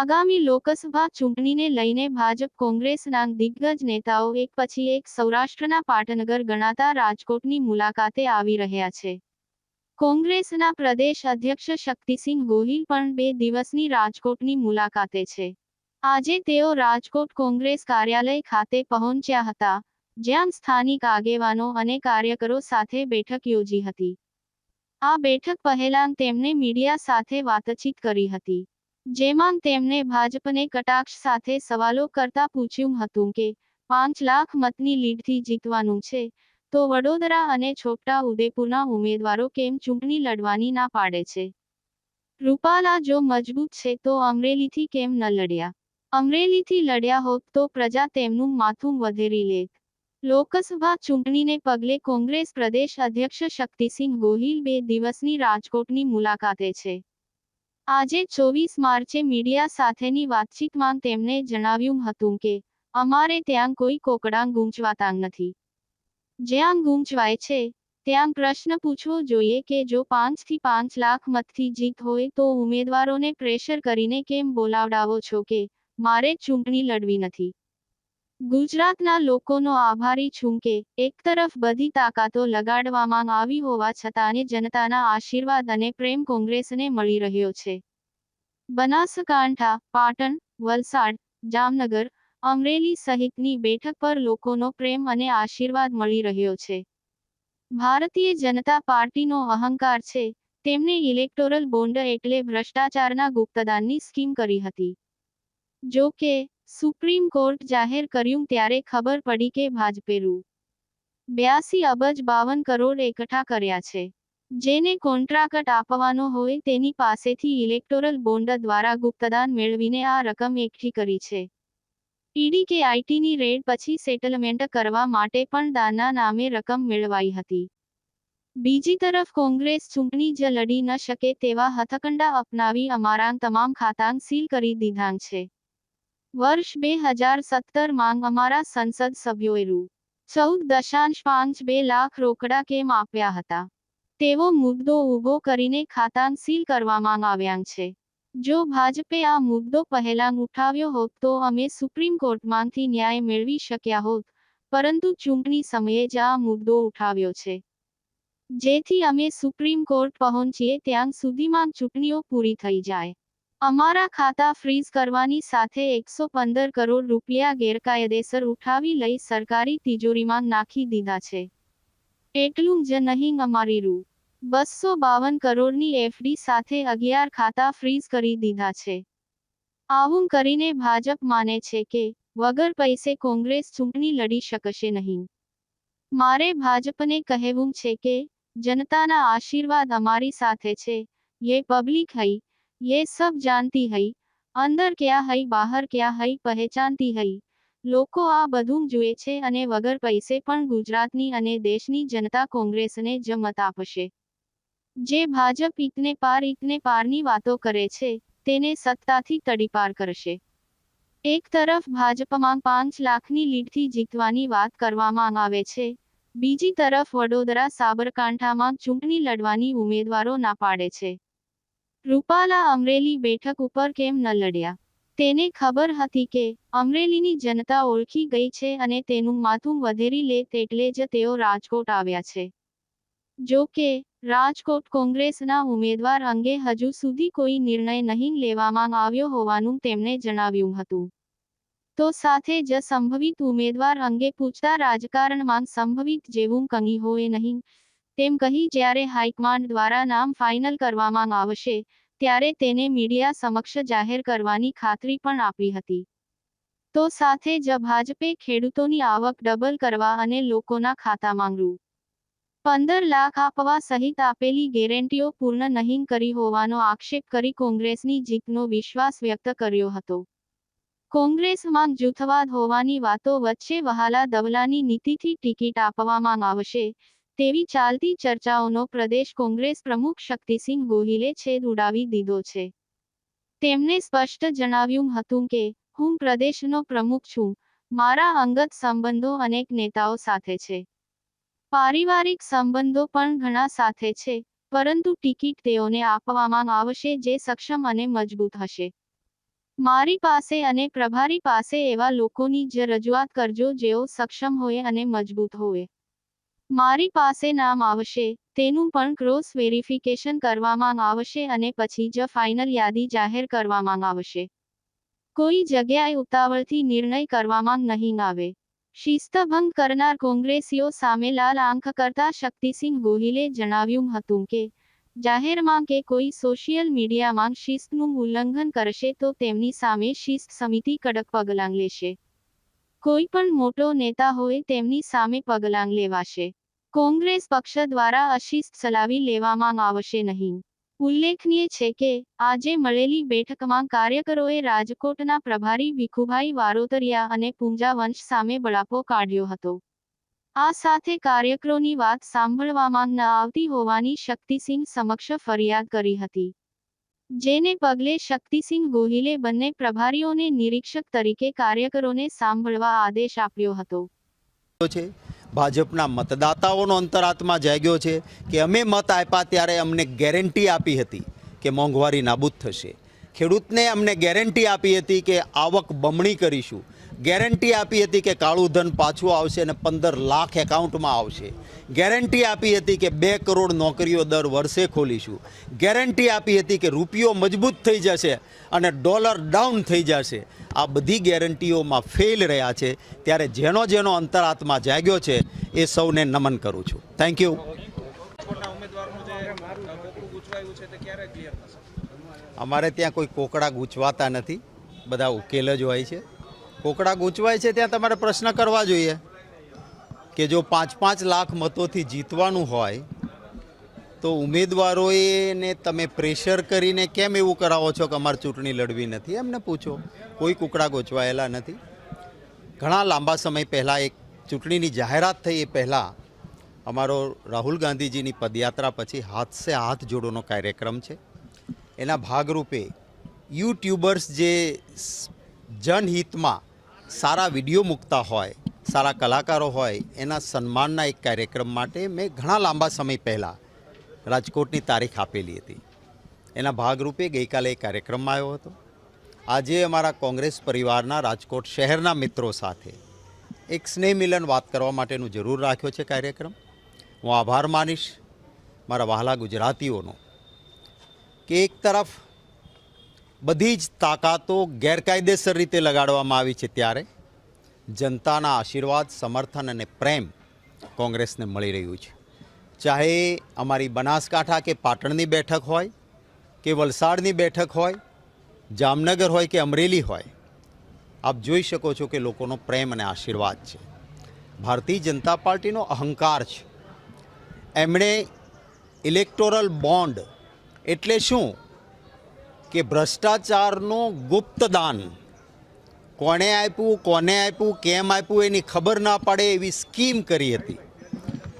આગામી લોકસભા ચૂંટણીને લઈને ભાજપ કોંગ્રેસના દિગ્ગજ નેતાઓ એક પછી એક સૌરાષ્ટ્રના પાટનગર ગણાતા રાજકોટની મુલાકાતે આવી રહ્યા છે. કોંગ્રેસના પ્રદેશ અધ્યક્ષ શક્તિસિંહ ગોહિલ પણ બે દિવસની રાજકોટની મુલાકાતે છે. આજે તેઓ રાજકોટ કોંગ્રેસ કાર્યાલય ખાતે પહોંચ્યા હતા, જ્યાં સ્થાનિક આગેવાનો અને કાર્યકરો સાથે બેઠક યોજી હતી. આ બેઠક પહેલાં તેમણે મીડિયા સાથે વાતચીત કરી હતી. જેમાં તેમણે ભાજપને કટાક્ષ સાથે સવાલો કરતા પૂછ્યું હતું કે, પાંચ લાખ મતની લીડથી જીતવાનું છે, તો વડોદરા અને છોટા ઉદેપુરના ઉમેદવારો કેમ ચૂંટણી લડવાની ના પાડે છે? રૂપાલા જો મજબૂત છે તો અમરેલીથી કેમ ન લડ્યા? અમરેલીથી લડ્યા હોત તો પ્રજા તેમનું માથું વધેરી લેત. લોકસભા ચૂંટણીને પગલે કોંગ્રેસ પ્રદેશ અધ્યક્ષ શક્તિસિંહ ગોહિલ બે દિવસની રાજકોટની મુલાકાતે છે. આજે ચોવીસ માર્ચે મીડિયા સાથેની વાતચીતમાં તેમણે જણાવ્યું હતું કે, અમારે ત્યાં કોઈ કોકડાં ગૂંચવાતા નથી. જ્યાં ગૂંચવાય છે, ત્યાં પ્રશ્ન પૂછવો જોઈએ કે જો પાંચથી પાંચ લાખ મતથી જીત હોય તો ઉમેદવારોને પ્રેશર કરીને કેમ બોલાવડાવો છો કે, મારે ચૂંટણી લડવી નથી. ગુજરાતના લોકોનો આભારી છું કે એક તરફ બધી તાકાતો લગાડવામાં આવી હોવા છતાં જનતાના આશીર્વાદ અને પ્રેમ કોંગ્રેસને મળી રહ્યો છે. બનાસકાંઠા, પાટણ, વલસાડ, જામનગર, અમરેલી સહિતની બેઠક પર લોકોનો પ્રેમ અને આશીર્વાદ મળી રહ્યો છે. ભારતીય જનતા પાર્ટીનો અહંકાર છે. તેમણે ઇલેક્ટોરલ બોન્ડ એટલે ભ્રષ્ટાચારના ગુપ્તદાનની સ્કીમ કરી હતી. જો કે સુપ્રીમ કોર્ટ જાહેર કર્યું ત્યારે ખબર પડી કે ભાજપે રૂ બ્યાસી અબજ બાવન કરોડ એકઠા કર્યા છે. જેને કોન્ટ્રાક્ટ આપવાનો હોય તેની પાસેથી ઇલેક્ટોરલ બોન્ડ દ્વારા ગુપ્તદાન મેળવીને આ રકમ એકઠી કરી છે. ઈડી કે આઈટીની રેડ પછી સેટલમેન્ટ કરવા માટે પણ દાનના નામે રકમ મેળવાઈ હતી. બીજી તરફ કોંગ્રેસ ચૂંટણી જ લડી ન શકે તેવા હથકંડા અપનાવી અમારા તમામ ખાતાંગ સીલ કરી દીધાં છે. વર્ષ બે હજાર સત્તરમાં અમારા સંસદ સભ્યોએ રૂ. ચૌદ દશાંશ પાંચ બે લાખ રોકડા કેમ આપ્યા હતા? તેવો મુદ્દો ઊભો કરીને ખાતાંગ સીલ કરવામાં આવ્યા છે. જો ભાજપે આ મુદ્દો પહેલાં ઉઠાવ્યો હોત તો અમે સુપ્રીમ કોર્ટમાંથી ન્યાય મેળવી શક્યા હોત, પરંતુ ચૂંટણી સમયે જ આ મુદ્દો ઉઠાવ્યો છે. જેથી અમે સુપ્રીમ કોર્ટ પહોંચીએ ત્યાં સુધીમાં ચૂંટણીઓ પૂરી થઈ જાય. અમારા ખાતા ફ્રીઝ કરવાની સાથે એકસો પંદર કરોડ રૂપિયા ગેરકાયદેસર ઉઠાવી લઈ સરકારી તિજોરીમાં નાખી દીધા છે. એટલું જ નહીં, અમારી રૂ. બસો બાવન કરોડની એફડી સાથે અગિયાર ખાતા ફ્રીઝ કરી દીધા છે. આવું કરીને ભાજપ માને છે કે, વગર પૈસે કોંગ્રેસ ચૂંટણી લડી શકશે નહીં. મારે ભાજપને કહેવું છે કે, જનતાના આશીર્વાદ અમારી સાથે છે. યે પબ્લિક હૈ ये सब जानती हई અંદર ક્યાં હઈ બહાર ક્યાં હઈ પહેચાનતી હઈ લોકો આ બધું જુએ છે અને વગર પૈસે પણ ગુજરાતની અને દેશની જનતા કોંગ્રેસને જ મત આપશે જે ભાજપ ઇતને પાર ઇતને પારની વાતો કરે છે તેને સત્તાથી તડીપાર કરશે એક તરફ ભાજપમાં પાંચ લાખની લીડથી જીતવાની વાત કરવામાં આવે છે બીજી તરફ વડોદરા સાબરકાંઠામાં ચૂંટણી લડવાની ઉમેદવારો ના પાડે છે રૂપાલા અમરેલી બેઠક ઉપર કેમ ન લડ્યા? તેને ખબર હતી કે અમરેલીની જનતા ઓળખી ગઈ છે અને તેનું માથું વધેરી લે તેટલે જ તેઓ રાજકોટ આવ્યા છે. જો કે, રાજકોટ કોંગ્રેસના ઉમેદવાર અંગે હજુ સુધી કોઈ નિર્ણય નહીં લેવામાં આવ્યો હોવાનું તેમણે જણાવ્યું હતું. તો સાથે જ સંભવિત ઉમેદવાર અંગે પૂછતા રાજકારણમાં સંભવિત જેવું કંઈ હોય નહીં તેમ કહી જ્યારે હાઈકમાન્ડ દ્વારા નામ ફાઇનલ કરવામાં આવશે, ત્યારે તેને મીડિયા સમક્ષ જાહેર કરવાની ખાતરી પણ આપી હતી. તો સાથે જ ભાજપે ખેડૂતોની આવક ડબલ કરવા અને લોકોના ખાતામાં રૂ પંદર લાખ આપવા સહિત આપેલી ગેરંટીઓ પૂર્ણ નહીં કરી હોવાનો આક્ષેપ કરી કોંગ્રેસની જીતનો વિશ્વાસ વ્યક્ત કર્યો હતો. કોંગ્રેસમાં જૂથવાદ હોવાની વાતો વચ્ચે વહાલા દવલાની નીતિથી ટિકિટ આપવામાં આવશે તેવી ચાલતી ચર્ચાઓનો પ્રદેશ કોંગ્રેસ પ્રમુખ શક્તિસિંહ ગોહિલે છેદ ઉડાવી દીધો છે. તેમણે સ્પષ્ટ જણાવ્યું હતું કે, હું પ્રદેશનો પ્રમુખ છું. મારા અંગત સંબંધો અનેક નેતાઓ સાથે છે. પારિવારિક સંબંધો પણ ઘણા સાથે છે, પરંતુ ટિકિટ તેઓને આપવામાં આવશે જે સક્ષમ અને મજબૂત હશે. મારી પાસે અને પ્રભારી પાસે એવા લોકોની જ રજૂઆત કરજો જેઓ સક્ષમ હોય અને મજબૂત હોય. મારી પાસે નામ આવશે, તેનું પણ ક્રોસ વેરિફિકેશન કરવામાં આવશે અને પછી જ ફાઇનલ યાદી જાહેર કરવામાં આવશે. કોઈ જગ્યાએ ઉતાવળથી નિર્ણય કરવામાં નહીં આવે. શિસ્તભંગ કરનાર કોંગ્રેસીઓ સામે લાલ આંખ કરતા શક્તિસિંહ ગોહિલે જણાવ્યું હતું કે, જાહેરમાં કે કોઈ સોશિયલ મીડિયામાં શિસ્તનું ઉલ્લંઘન કરશે તો તેમની સામે શિસ્ત સમિતિ કડક પગલાં લેશે. કોઈ પણ મોટો નેતા હોય તેમની સામે પગલાં લેવાશે. કોંગ્રેસ પક્ષ દ્વારા અશિસ્ત ચલાવી લેવામાં આવશે નહીં. ઉલ્લેખનીય છે કે, આજે મળેલી બેઠકમાં કાર્યકરોએ રાજકોટના પ્રભારી ભીખુભાઈ વારોતરિયા અને પૂંજા વંશ સામે બળાપો કાઢ્યો હતો. આ સાથે કાર્યકરોની વાત સાંભળવામાં ન આવતી હોવાની શક્તિસિંહ સમક્ષ ફરિયાદ કરી હતી. જેને પગલે શક્તિસિંહ ગોહિલે બંને પ્રભારીઓને નિરીક્ષક તરીકે કાર્યકરોને સાંભળવા આદેશ આપ્યો હતો. છે. ભાજપના મતદાતાઓનો અંતરાત્મા જાગ્યો છે કે અમે મત આપ્યા ત્યારે અમને ગેરંટી આપી હતી કે મોંઘવારી નાબૂદ થશે. ખેડૂતને અમને ગેરંટી આપી હતી કે આવક બમણી કરીશું. ગેરંટી આપી હતી કે કાળું ધન પાછું આવશે અને પંદર લાખ એકાઉન્ટમાં આવશે. ગેરંટી આપી હતી કે બે કરોડ નોકરીઓ દર વર્ષે ખોલીશું. ગેરંટી આપી હતી કે રૂપિયો મજબૂત થઈ જશે અને ડોલર ડાઉન થઈ જશે. આ બધી ગેરંટીઓમાં ફેલ રહ્યા છે. ત્યારે જેનો જેનો અંતરાત્મા જાગ્યો છે, એ સૌને નમન કરું છું. થેન્ક યુ અમારે ત્યાં કોઈ કોકડા ગૂંચવાતા નથી. બધા ઉકેલ જ હોય છે. કોકડા ગૂંચવાય છે ત્યાં તમારે પ્રશ્ન કરવા જોઈએ કે જો પાંચ પાંચ લાખ મતોથી જીતવાનું હોય, તો ઉમેદવારોએ ને તમે પ્રેશર કરીને કેમ એવું કરાવો છો કે અમારે ચૂંટણી લડવી નથી? એમને પૂછો. કોઈ કુકડા ગોચવાયેલા નથી. ઘણા લાંબા સમય પહેલાં એક ચૂંટણીની જાહેરાત થઈ એ પહેલાં અમારો રાહુલ ગાંધીજીની પદયાત્રા પછી હાથ સે હાથ જોડોનો કાર્યક્રમ છે. એના ભાગરૂપે યુટ્યુબર્સ જે જનહિતમાં સારા વીડિયો મૂકતા હોય, સારા કલાકારો હોય, એના સન્માનના એક કાર્યક્રમ માટે મેં ઘણા લાંબા સમય પહેલાં રાજકોટની તારીખ આપેલી હતી. એના ભાગરૂપે ગઈકાલે એ કાર્યક્રમમાં આવ્યો હતો. આજે અમારા કોંગ્રેસ પરિવારના રાજકોટ શહેરના મિત્રો સાથે એક સ્નેહ મિલન વાત કરવા માટેનું જરૂર રાખ્યો છે કાર્યક્રમ. હું આભાર માનીશ મારા વહાલા ગુજરાતીઓનો કે એક તરફ બધી જ તાકાતો ગેરકાયદેસર રીતે લગાડવામાં આવી છે ત્યારે જનતાના આશીર્વાદ, સમર્થન અને પ્રેમ કોંગ્રેસને મળી રહ્યું છે. ચાહે અમારી બનાસકાંઠા કે પાટણની બેઠક હોય, કે વલસાડની બેઠક હોય, જામનગર હોય કે અમરેલી હોય, આપ જોઈ શકો છો કે લોકોનો પ્રેમ અને આશીર્વાદ છે. ભારતીય જનતા પાર્ટીનો અહંકાર છે. એમણે ઇલેક્ટોરલ બોન્ડ એટલે શું? કે ભ્રષ્ટાચારનું ગુપ્તદાન. કોને આપ્યું કોને આપ્યું, કેમ આપ્યું એની ખબર ના પડે એવી સ્કીમ કરી હતી.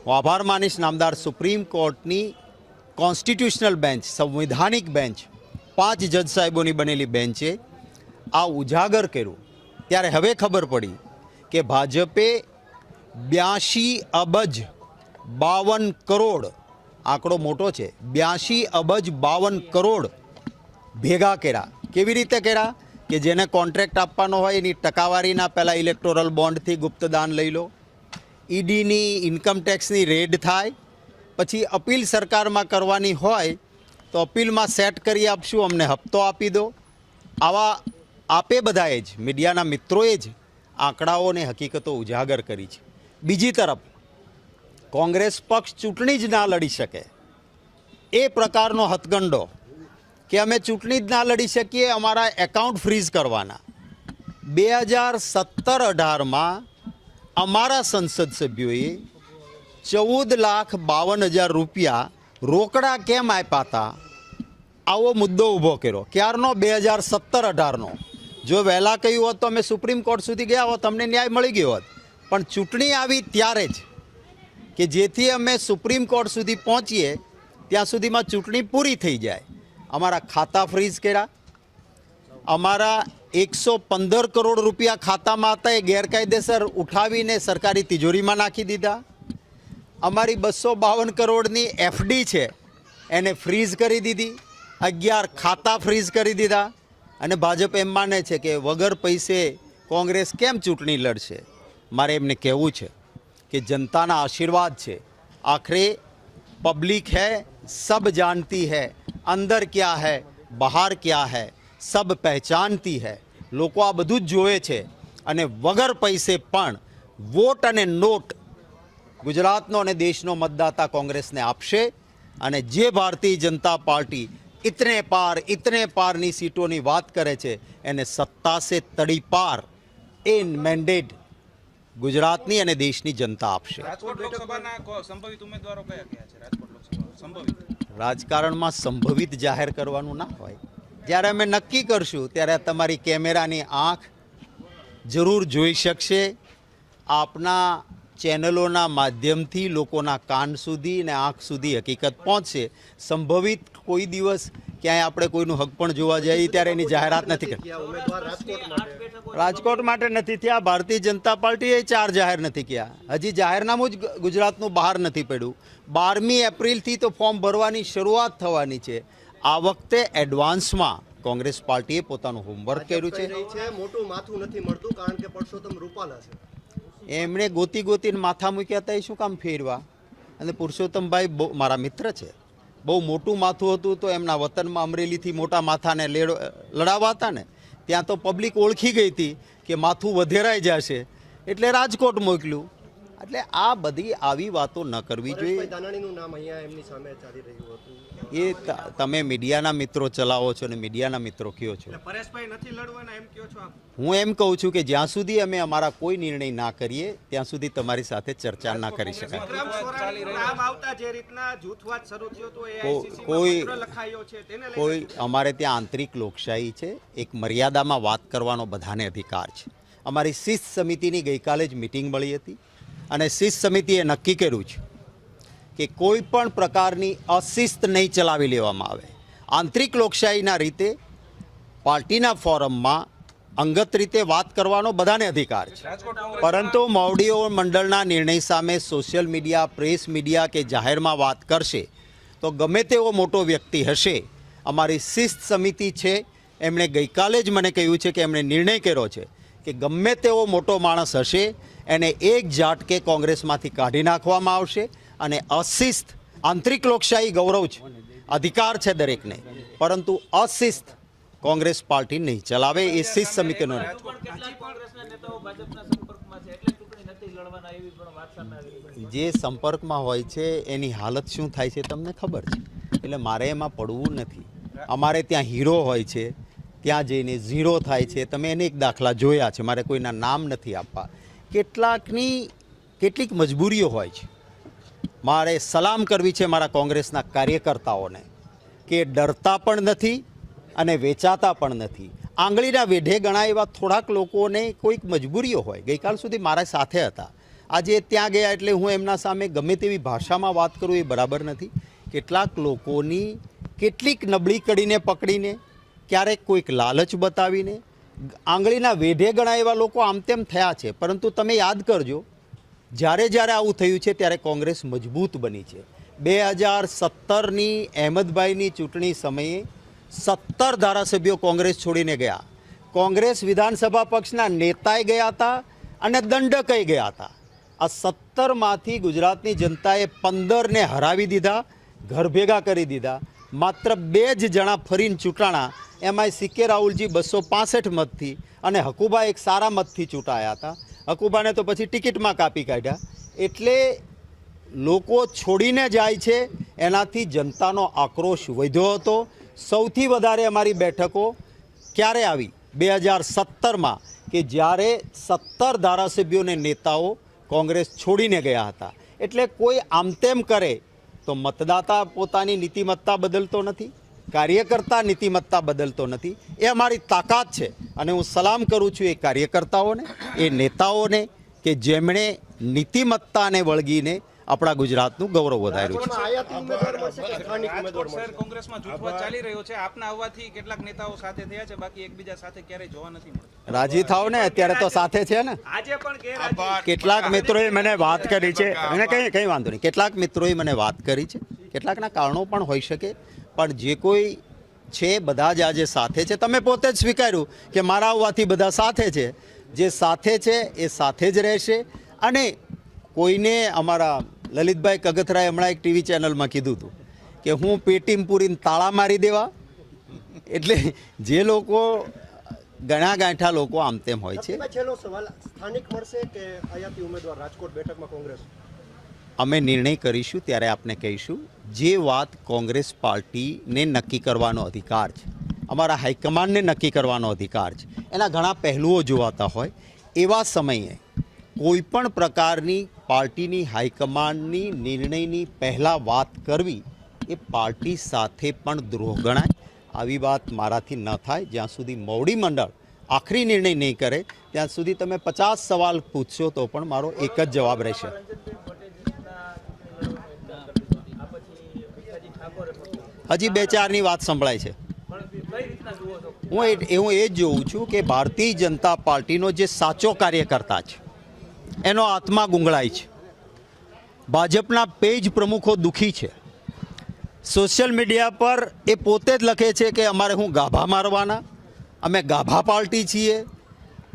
હું આભાર માનીશ નામદાર સુપ્રીમ કોર્ટની કોન્સ્ટિટ્યુશનલ બેન્ચ, સંવિધાનિક બેન્ચ, પાંચ જજ સાહેબોની બનેલી બેન્ચે આ ઉજાગર કર્યું. ત્યારે હવે ખબર પડી કે ભાજપે બ્યાસી અબજ બાવન કરોડ, આંકડો મોટો છે બ્યાસી અબજ બાવન કરોડ ભેગા કર્યા. કેવી રીતે કર્યા? કે જેને કોન્ટ્રાક્ટ આપવાનો હોય એની ટકાવારીના પહેલાં ઇલેક્ટોરલ બોન્ડથી ગુપ્તદાન લઈ લો. ઈડીની ઇન્કમટેક્સની રેડ થાય. પછી અપીલ સરકારમાં કરવાની હોય તો અપીલમાં સેટ કરી આપશું, અમને હપ્તો આપી દો. આવા આપે બધાએ જ, મીડિયાના મિત્રોએ જ આંકડાઓને, હકીકતો ઉજાગર કરી છે. બીજી તરફ, કોંગ્રેસ પક્ષ ચૂંટણી જ ના લડી શકે. એ પ્રકારનો હથગંડો કે અમે ચૂંટણી જ ના લડી શકીએ, અમારા એકાઉન્ટ ફ્રીઝ કરવાના. બે હજાર સત્તર અઢારમાં અમારા સંસદ સભ્યોએ ચૌદ લાખ બાવન હજાર રૂપિયા રોકડા કેમ આપ્યા હતા આવો મુદ્દો ઊભો કર્યો. ક્યારનો? બે હજાર સત્તર અઢારનો. જો વહેલા કહ્યું હોત તો અમે સુપ્રીમ કોર્ટ સુધી ગયા હોત તમને ન્યાય મળી ગયો હોત. પણ ચૂંટણી આવી ત્યારે જ કે જેથી અમે સુપ્રીમ કોર્ટ સુધી પહોંચીએ, ત્યાં સુધીમાં ચૂંટણી પૂરી થઈ જાય. અમારા ખાતા ફ્રીઝ કર્યા. અમારા એકસો પંદર કરોડ રૂપિયા ખાતામાં હતા, એ ગેરકાયદેસર ઉઠાવીને સરકારી તિજોરીમાં નાખી દીધા. અમારી બસો બાવન કરોડની એફડી છે, એને ફ્રીઝ કરી દીધી. અગિયાર ખાતા ફ્રીઝ કરી દીધા. અને ભાજપ એમ માને છે કે વગર પૈસે કોંગ્રેસ કેમ ચૂંટણી લડશે? મારે એમને કહેવું છે કે જનતાના આશીર્વાદ છે. આખરે પબ્લિક હૈ, સબ જાણતી હૈ. અંદર ક્યાં હૈ, બહાર ક્યાં હૈ, સબ પહેચાનતી હૈ. લોકો આ બધું જ જોવે છે અને વગર પૈસે પણ વોટ અને નોટ ગુજરાતનો અને દેશનો મતદાતા કોંગ્રેસને આપશે અને જે ભારતીય જનતા પાર્ટી ઇતને પાર, ઇતને પારની સીટોની વાત કરે છે, એને સત્તાસે તડી પાર એ મેન્ડેટ ગુજરાતની અને દેશની જનતા આપશે. રાજકોટ લોકસભાના સંભવિત ઉમેદવારો કયા કયા છે? રાજકોટ લોકસભા. રાજકારણમાં સંભવિત જાહેર કરવાનું ના હોય. જ્યારે અમે નક્કી કરશું ત્યારે તમારી કેમેરાની આંખ જરૂર જોઈ શકશે. આપના ચેનલોના માધ્યમથી લોકોના કાન સુધી અને આંખ સુધી હકીકત પહોંચશે. સંભવિત કોઈ દિવસ ક્યાંય આપણે કોઈનું હક પણ જોવા જઈએ ત્યારે એની જાહેરાત નથી કરી રાજકોટ માટે નથી થયા ભારતીય જનતા પાર્ટીએ ચાર જાહેર નથી કર્યા. હજી જાહેરનામું જ ગુજરાતનું બહાર નથી પડ્યું. બારમી એપ્રિલથી તો ફોર્મ ભરવાની શરૂઆત થવાની છે. આ વખતે એડવાન્સમાં કોંગ્રેસ પાર્ટીએ પોતાનું હોમવર્ક કર્યું છે. મોટું માથું નથી મળતું કારણ કે પરસોત્તમ રૂપાલા છે. એમણે ગોતી ગોતીને માથા મૂક્યા હતા એ શું કામ ફેરવા? અને પુરુષોત્તમભાઈ બહુ મારા મિત્ર છે બહુ મોટું માથું હતું તો એમના વતનમાં અમરેલીથી મોટા માથાને લેડ લડાવવા હતા ને ત્યાં તો પબ્લિક ઓળખી ગઈ હતી કે માથું વધેરાઈ જશે. એટલે રાજકોટ મોકલ્યું. એટલે આ બધી આવી વાતો ન કરવી જોઈએ. પરેશભાઈ દાનાણીનું નામ અહીંયા એમની સામે ચાલી રહ્યું હતું. એ તમે મીડિયાના મિત્રો ચલાવો છો અને મીડિયાના મિત્રો કયો છો? પરેશભાઈ નથી લડવાના એમ કહો છો આપ? હું એમ કહું છું કે જ્યાં સુધી અમે અમારા કોઈ નિર્ણય ના કરીએ ત્યાં સુધી તમારી સાથે ચર્ચા ના કરી શકાય. ચાલી રહ્યો નામ આવતા જે રીતના જૂથવાદ શરૂ થયો તો કો- AICC માં કોઈ- પત્ર લખાયો છે તેને લઈને કોઈ અમારે ત્યાં આંતરિક લોકશાહી છે. એક મર્યાદામાં વાત કરવાનો બધાને અધિકાર છે. અમારી શિસ્ત સમિતિની ગઈકાલે જ મિટિંગ મળી હતી. અને શિસ્ત સમિતિએ નક્કી કર્યું છે કે કોઈ પણ પ્રકારની અશિસ્ત નહીં ચલાવી લેવામાં આવે. આંતરિક લોકશાહીના રીતે પાર્ટીના ફોરમમાં અંગત રીતે વાત કરવાનો બધાને અધિકાર છે. પરંતુ મોવડીઓ મંડળના નિર્ણય સામે સોશિયલ મીડિયા, પ્રેસ મીડિયા કે જાહેરમાં વાત કરશે તો ગમે તેવો મોટો વ્યક્તિ હશે. અમારી શિસ્ત સમિતિ છે, એમણે ગઈકાલે જ મને કહ્યું છે કે એમણે નિર્ણય કર્યો છે કે ગમે તેવો મોટો માણસ હશે એને એક ઝાટકે કોંગ્રેસમાંથી કાઢી નાખવામાં આવશે અને અશિસ્ત આંતરિક લોકશાહી ગૌરવ છે અધિકાર છે દરેકને. પરંતુ અશિસ્ત કોંગ્રેસ પાર્ટી નહીં ચલાવે એ શિસ્ત સમિતિનો જે સંપર્કમાં હોય છે એની હાલત શું થાય છે તમને ખબર છે. એટલે મારે એમાં પડવું નથી. અમારે ત્યાં હીરો હોય છે ત્યાં જઈને ઝીરો થાય છે. તમે એને એક દાખલા જોયા છે મારે કોઈના નામ નથી આપવા. કેટલાકની કેટલીક મજબૂરીઓ હોય છે. મારે સલામ કરવી છે મારા કોંગ્રેસના કાર્યકર્તાઓને કે ડરતા પણ નથી અને વેચાતા પણ નથી. આંગળીના વેઢે ગણાય એવા થોડાક લોકોને કોઈક મજબૂરીઓ હોય. ગઈકાલ સુધી મારા સાથે હતા. આજે ત્યાં ગયા એટલે હું એમના સામે ગમે તેવી ભાષામાં વાત કરું એ બરાબર નથી. કેટલાક લોકોની કેટલીક નબળી કડીને પકડીને ક્યારેક કોઈક લાલચ બતાવીને આંગળીના વેઢે ગણા એવા લોકો આમ તેમ થયા છે. પરંતુ તમે યાદ કરજો, જ્યારે જ્યારે આવું થયું છે, ત્યારે કોંગ્રેસ મજબૂત બની છે. બે હજાર સત્તરની અહેમદભાઈની ચૂંટણી સમયે સત્તર ધારાસભ્યો કોંગ્રેસ છોડીને ગયા. કોંગ્રેસ વિધાનસભા પક્ષના નેતાએ ગયા હતા અને દંડકઈ ગયા હતા. આ સત્તરમાંથી ગુજરાતની જનતાએ પંદરને હરાવી દીધા, ઘર ભેગા કરી દીધા. માત્ર બે જ જણા ફરીને ચૂંટાણા. એમાંય સિક્કે રાહુલજી બસો પાસઠ મતથી અને હકુબા એક સારા મતથી ચૂંટાયા હતા. હકુબાને તો પછી ટિકિટમાં કાપી કાઢ્યા. એટલે લોકો છોડીને જાય છે, એનાથી જનતાનો આક્રોશ વધ્યો હતો. સૌથી વધારે અમારી બેઠકો ક્યારે આવી? બે હજાર સત્તરમાં, કે જ્યારે સત્તર ધારાસભ્યોને નેતાઓ કોંગ્રેસ છોડીને ગયા હતા. એટલે કોઈ આમ તેમ કરે તો મતદાતા પોતાની નીતિમત્તા બદલતો નથી કાર્યકર્તા નીતિમત્તા બદલતો નથી. એ અમારી તાકાત છે અને હું સલામ કરું છું એ કાર્યકર્તાઓને એ નેતાઓને કે જેમણે નીતિમત્તાને વળગીને આપણા ગુજરાતનું ગૌરવ વધાર્યું છે. કોંગ્રેસમાં જૂથવાદ ચાલી રહ્યો છે. આપના આવવાથી કેટલાક નેતાઓ સાથે થયા છે બાકી એકબીજા સાથે ક્યારેય જોવા નથી મળતું. રાજી થાવ ને અત્યારે તો સાથે છે ને. આજે પણ ગેરહાજરી. કેટલાક મિત્રોએ મને વાત કરી છે. અને કંઈ કંઈ વાંધો નહીં. કેટલાક મિત્રોએ મને વાત કરી છે. કેટલાકના કારણો પણ હોઈ શકે પણ જે કોઈ છે બધા જ આજે સાથે છે. તમે પોતે જ સ્વીકાર્યું કે મારા આવવાથી બધા સાથે છે. જે સાથે છે એ સાથે જ રહેશે. અને કોઈને અમારા લલિતભાઈ કગથરાએ હમણાં એક ટીવી ચેનલમાં કીધું હતું કે હું પેટીમ પૂરીને તાળા મારી દેવા. એટલે જે લોકો ગણા ગાંઠા લોકો આમ તેમ હોય છે. છેલ્લો સવાલ સ્થાનિક મળશે કે અહીંયાથી ઉમેદવાર રાજકોટ બેઠકમાં કોંગ્રેસ? અમે નિર્ણય કરીશું ત્યારે આપને કહીશું જે વાત કોંગ્રેસ પાર્ટીને નક્કી કરવાનો અધિકાર છે અમારા હાઈકમાન્ડને નક્કી કરવાનો અધિકાર છે એના ઘણા પહેલુઓ જોવાતા હોય એવા સમયે કોઈ પણ પ્રકારની પાર્ટીની હાઈકમાન્ડની નિર્ણયની પહેલાં વાત કરવી એ પાર્ટી સાથે પણ દ્રોહ ગણાય. આવી વાત મારાથી ન થાય. જ્યાં સુધી મોવડી મંડળ આખરી નિર્ણય નહીં કરે, ત્યાં સુધી તમે પચાસ સવાલ પૂછશો તો પણ મારો એક જ જવાબ રહેશે. હજી બે ચારની વાત સંભળાય છે. હું એ હું એ જ જોઉં છું કે ભારતીય જનતા પાર્ટીનો જે સાચો કાર્યકર્તા છે, એનો આત્મા ગુંગળાય છે. ભાજપના પેજ પ્રમુખો દુઃખી છે. સોશિયલ મીડિયા પર એ પોતે જ લખે છે કે અમારે હું ગાભા મારવાના, અમે ગાભા પાર્ટી છીએ,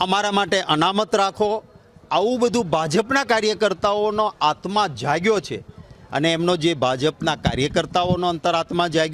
અમારા માટે અનામત રાખો. આવું બધું ભાજપના કાર્યકર્તાઓનો આત્મા જાગ્યો છે. અને એમનો જે ભાજપના કાર્યકર્તાઓનો અંતરાત્મા જાગ્યો